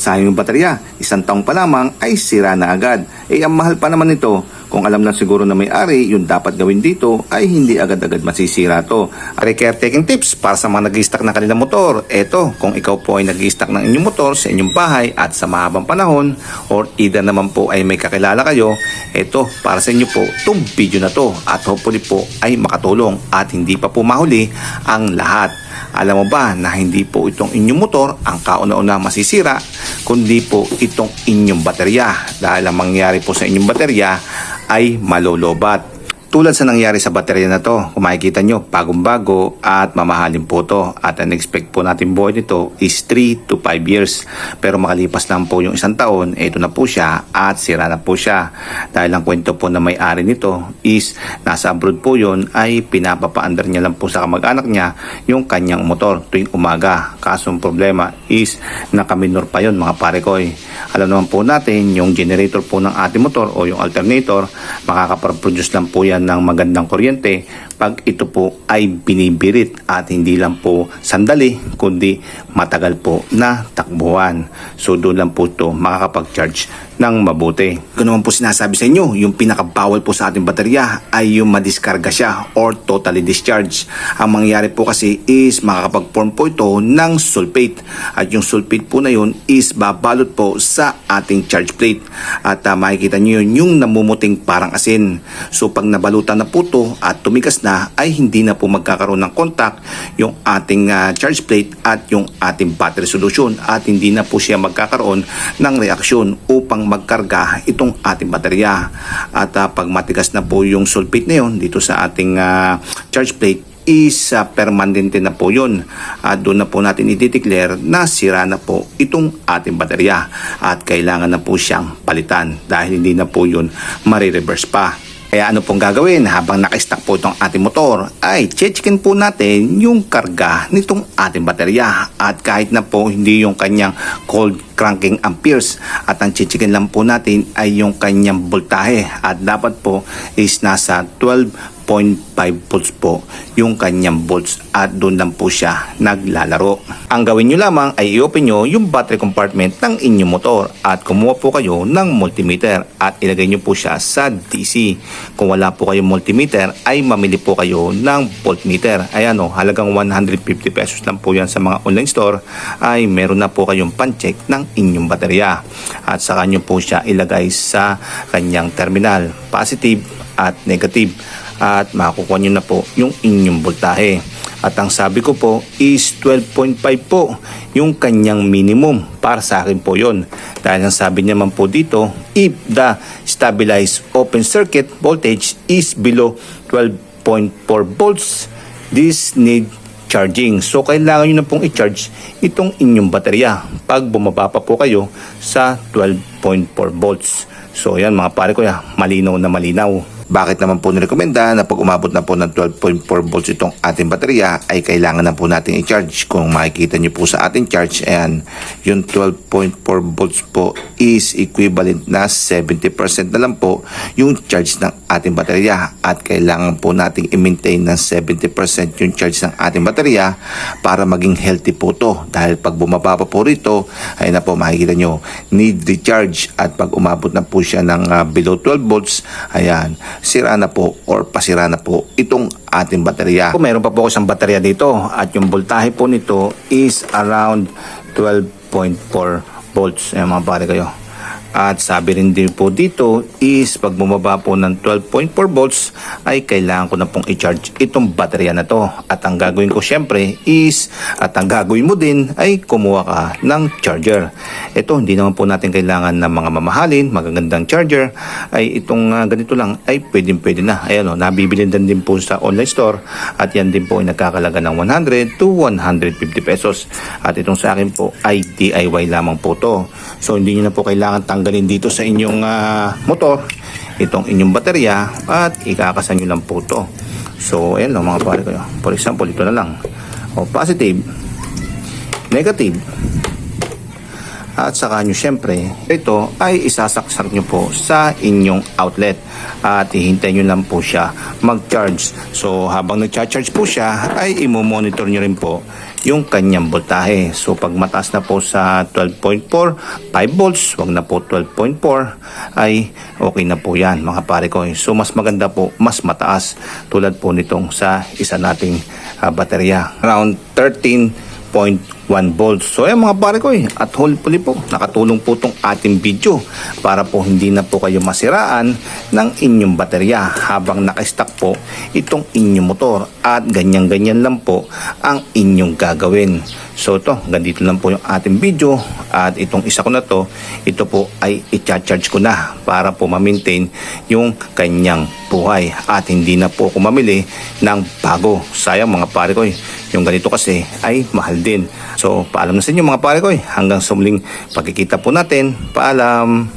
Sayang yung baterya, isang taong pa lamang ay sira na agad. Eh ang mahal pa naman nito. Kung alam lang siguro na may-ari, yung dapat gawin dito ay hindi agad-agad masisira to. Are caretaking tips para sa mga nag-stock ng kanilang motor. Eto, kung ikaw po ay nag-stock ng inyong motor sa inyong bahay at sa mahabang panahon or either naman po ay may kakilala kayo, eto para sa inyo po itong video na to at hopefully po ay makatulong at hindi pa po mahuli ang lahat. Alam mo ba na hindi po itong inyong motor ang kauna-una masisira, kundi po itong inyong baterya. Dahil ang mangyayari po sa inyong baterya ay malolobat. Tulad sa nangyari sa baterya na to, kung makikita nyo, bagong-bago at mamahalin po to. At ang expect po natin buhay nito is 3 to 5 years. Pero makalipas lang po yung isang taon, ito na po siya at sira na po siya. Dahil ang kwento po na may-ari nito is nasa abroad po yun ay pinapapaandar niya lang po sa kamag-anak niya yung kanyang motor tuwing umaga. Kaso ang problema is nakaminor pa yun mga pare ko. eh. Alam naman po natin yung generator po ng ating motor o yung alternator makakaproduce lang po yan ng magandang kuryente pag ito po ay binibirit at hindi lang po sandali kundi matagal po na takbuhan. So doon lang po ito makakapag-charge ng mabuti. Naman po sinasabi sa inyo, yung pinakabawal po sa ating baterya ay yung madiskarga siya or totally discharge. Ang mangyayari po kasi is makakapag-form po ito ng sulfate. At yung sulfate po na yun is babalot po sa ating charge plate. At ah, makikita nyo yun yung namumuting parang asin. So pag nabalutan na po ito at tumigas na ay hindi na po magkakaroon ng contact yung ating ah, charge plate at yung ating battery solution at hindi na po siya magkakaroon ng reaksyon upang magkarga itong ating baterya. At ah, pag matigas na po yung sulfate na yun dito sa ating ah, charge plate is uh, permanente na po yun. At doon na po natin i-declare na sira na po itong ating baterya at kailangan na po siyang palitan dahil hindi na po yun marireverse pa. Kaya ano pong gagawin habang naka-stack po itong ating motor ay checkin po natin yung karga nitong ating baterya. At kahit na po hindi yung kanyang cold cranking amperes at ang checkin lang po natin ay yung kanyang voltahe. At dapat po is nasa 12.5 volts po yung kanyang volts at doon lang po siya naglalaro. Ang gawin nyo lamang ay i-open nyo yung battery compartment ng inyong motor at kumuha po kayo ng multimeter at ilagay nyo po siya sa DC. Kung wala po kayong multimeter ay mamili po kayo ng voltmeter. Ayan o, halagang 150 pesos lang po yan sa mga online store ay meron na po kayong pan-check ng inyong baterya. At saka nyo po siya ilagay sa kanyang terminal, positive at negative at makukuha nyo na po yung inyong voltahe. At ang sabi ko po is 12.5 po yung kanyang minimum para sa akin po yon. Dahil ang sabi niya man po dito, if the stabilized open circuit voltage is below 12.4 volts, this need charging. So kailangan nyo na pong i-charge itong inyong baterya pag bumaba pa po kayo sa 12.4 volts. So yan mga pare ko ya, malinaw na malinaw. Bakit naman po nirekomenda na pag umabot na po ng 12.4 volts itong ating baterya ay kailangan na po natin i-charge. Kung makikita nyo po sa ating charge, ayan, yung 12.4 volts po is equivalent na 70% na lang po yung charge ng ating baterya. At kailangan po nating i-maintain ng 70% yung charge ng ating baterya para maging healthy po to. Dahil pag bumaba pa po rito ay na po makikita nyo need recharge. At pag umabot na po siya ng ah, below 12 volts ayan sira na po or pasira na po itong ating baterya. Meron pa po ako isang baterya dito at yung voltahe po nito is around 12.4 volts. Ayan mga pare kayo. At sabi rin din po dito is pag bumaba po ng 12.4 volts ay kailangan ko na pong i-charge itong baterya na to. At ang gagawin ko syempre is at ang gagawin mo din ay kumuha ka ng charger. Ito hindi naman po natin kailangan ng mga mamahalin, magagandang charger. Ay itong ah, ganito lang ay pwedeng pwede na. Ayan o, nabibili din din po sa online store at yan din po ay nagkakalaga ng 100 to 150 pesos. At itong sa akin po ay DIY lamang po to. So hindi nyo na po kailangan tanggalin dito sa inyong ah, motor itong inyong baterya at ikakasan nyo lang po to. So ayan o mga pare ko. For example, ito na lang. O positive, negative, at saka nyo syempre ito ay isasaksak nyo po sa inyong outlet at hihintayin nyo lang po siya mag-charge. So habang nag-charge po siya ay imo-monitor nyo rin po yung kanyang voltahe. So pag mataas na po sa 12.4, 5 volts, wag na po 12.4 ay okay na po yan mga pare ko. So mas maganda po, mas mataas tulad po nitong sa isa nating ah, baterya. Around 13.1 volts. So ayan mga pare ko eh, at hopefully po nakatulong po tong ating video para po hindi na po kayo masiraan ng inyong baterya habang nakastock po itong inyong motor at ganyan-ganyan lang po ang inyong gagawin. So ito, ganito lang po yung ating video at itong isa ko na to, ito po ay i-charge ko na para po ma-maintain yung kanyang buhay at hindi na po ako mamili ng bago. Sayang mga pare ko, eh. yung ganito kasi ay mahal din. So paalam na sa inyo mga pare ko, hanggang sa muling pagkikita po natin. Paalam!